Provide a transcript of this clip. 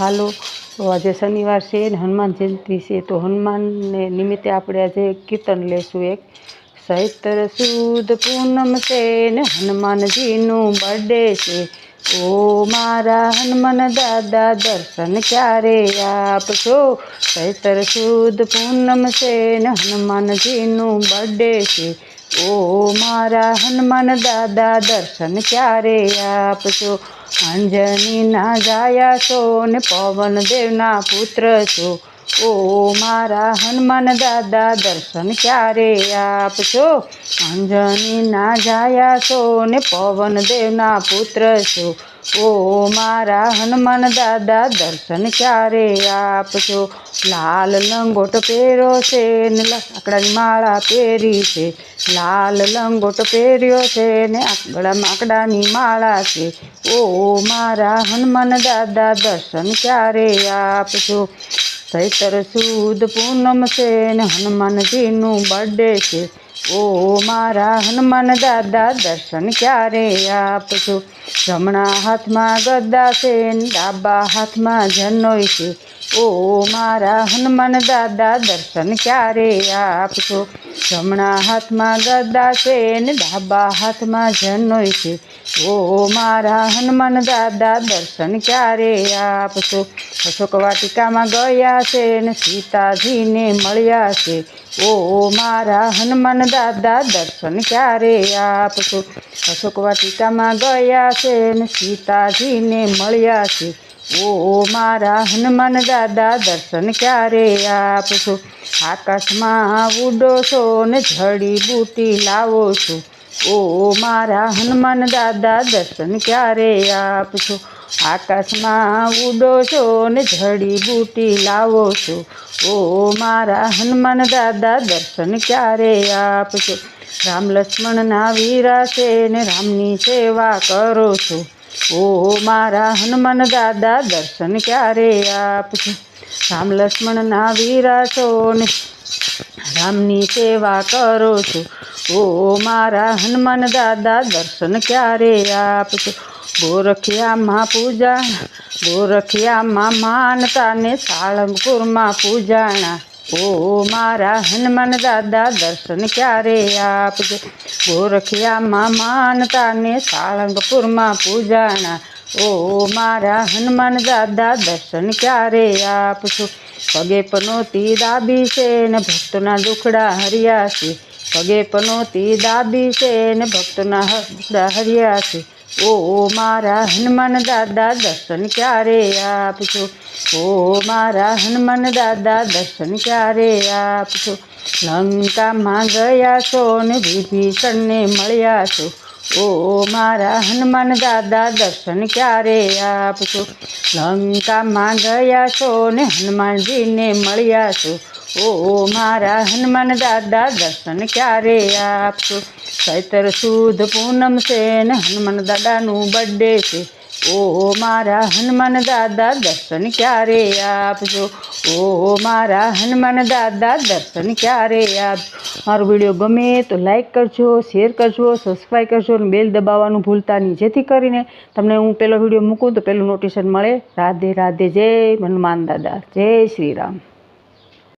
હાલો. તો આજે શનિવાર છે ને હનુમાન જયંતિ છે. તો હનુમાનને નિમિત્તે આપણે આજે કીર્તન લેશું એક. ચૈત્ર સુદ પૂનમ છે ને હનુમાનજીનું બર્થડે છે. ઓ મારા હનુમાન દાદા, દર્શન ક્યારે આપશો? ચૈત્ર સુદ પૂનમ છે ને હનુમાનજીનું બર્થડે છે. ઓ મારા હનુમાન દાદા, દર્શન ક્યારે આપશો? અંજનીના જાયા છો ને પવન દેવના પુત્ર છો. ઓ મારા હનુમાન દાદા, દર્શન ક્યારે આપશો? અંજનીના જાયા છો ને પવન દેવના પુત્ર છો. ઓ મારા હનુમાન દાદા, દર્શન ક્યારે આપશો લાલ લંગોટ પહેરો છે ને લાકડાની માળા પહેરી છે. લાલ લંગોટ પહેર્યો છે, ને આકડા આકડાની માળા છે. ઓ મારા હનુમાન દાદા, દર્શન ક્યારે આપશો ચૈતર સુદ પૂનમ છે, ને હનુમાનજીનું બર્થડે છે. ઓ મારા હનુમાન દાદા દર્શન ક્યારે આપશો? જમણા હાથમાં ગદ્દા છે ડાબા હાથમાં જનોય છે. ઓ મારા હનુમાન દાદા દર્શન ક્યારે આપશો? જમણા હાથમાં ગદ્દા છે ડાબા હાથમાં જનોય છે. ઓ મારા હનુમાન દાદા દર્શન ક્યારે આપશો? અશોક વાટિકામાં ગયા છે ને સીતાજીને મળ્યા છે. ઓ મારા હનુમાન દાદા દર્શન ક્યારે આપશો? અશોક વાટિકામાં ગયા છે ને સીતાજીને મળ્યા છે. ઓ મારા હનુમાન દાદા દર્શન ક્યારે આપશો? આકાશમાં ઉડો છો ને જડી બૂટી લાવો છો ઓ મારા હનુમાન દાદા દર્શન ક્યારે આપશો? આકાશમાં ઉડો છો ને જડી બૂટી લાવો છો? ઓ મારા હનુમાન દાદા, દર્શન ક્યારે આપશો? રામ લક્ષ્મણના વીરા છે ને રામની સેવા કરો છો? ઓ મારા હનુમાન દાદા, દર્શન ક્યારે આપશો? રામ લક્ષ્મણના વીરા છો ને રામની સેવા કરો છો? ઓ મારા હનુમાન દાદા, દર્શન ક્યારે આપશો? ગોરખિયામાં પૂજા ગોરખિયામાં માનતા ને સાળંગપુરમાં પૂજાણા. ઓ મારા હનુમાન દાદા, દર્શન ક્યારે આપજો? ગોરખિયામાં માનતા ને સાળંગપુરમાં પૂજાણા. ઓ મારા હનુમાન દાદા, દર્શન ક્યારે આપશો? પગે પનોતી દાબી છે ને ભક્તોના દુખડા હર્યા છે. પગે પનોતી દાબી છે ને ભક્તોના હર્યા છે. ઓ મારા હનુમાન દાદા, દર્શન ક્યારે આપશો ઓ, મારા હનુમાન દાદા, દર્શન ક્યારે આપશો લંકામાં ગયા છો ને વિભીષણને મળ્યા છો? ઓ મારા હનુમાન દાદા, દર્શન ક્યારે આપશો લંકામાં ગયા છો ને હનુમાનજીને મળ્યા છો? ઓ મારા હનુમાન દાદા, દર્શન ક્યારે આપશો? ચૈતર સુદ પૂનમ છે ને હનુમાન દાદાનું બર્થડે છે. ઓ મારા હનુમાન દાદા, દર્શન ક્યારે આપજો ઓ મારા હનુમાન દાદા, દર્શન ક્યારે આપજો મારો વીડિયો ગમે તો લાઈક કરજો શેર કરજો સબસ્ક્રાઈબ કરજો અને બેલ દબાવવાનું ભૂલતા નહીં. જેથી કરીને તમને હું પહેલો વીડિયો મૂકું તો પહેલું નોટિશન મળે. રાધે રાધે, જય હનુમાન દાદા, જય શ્રી રામ.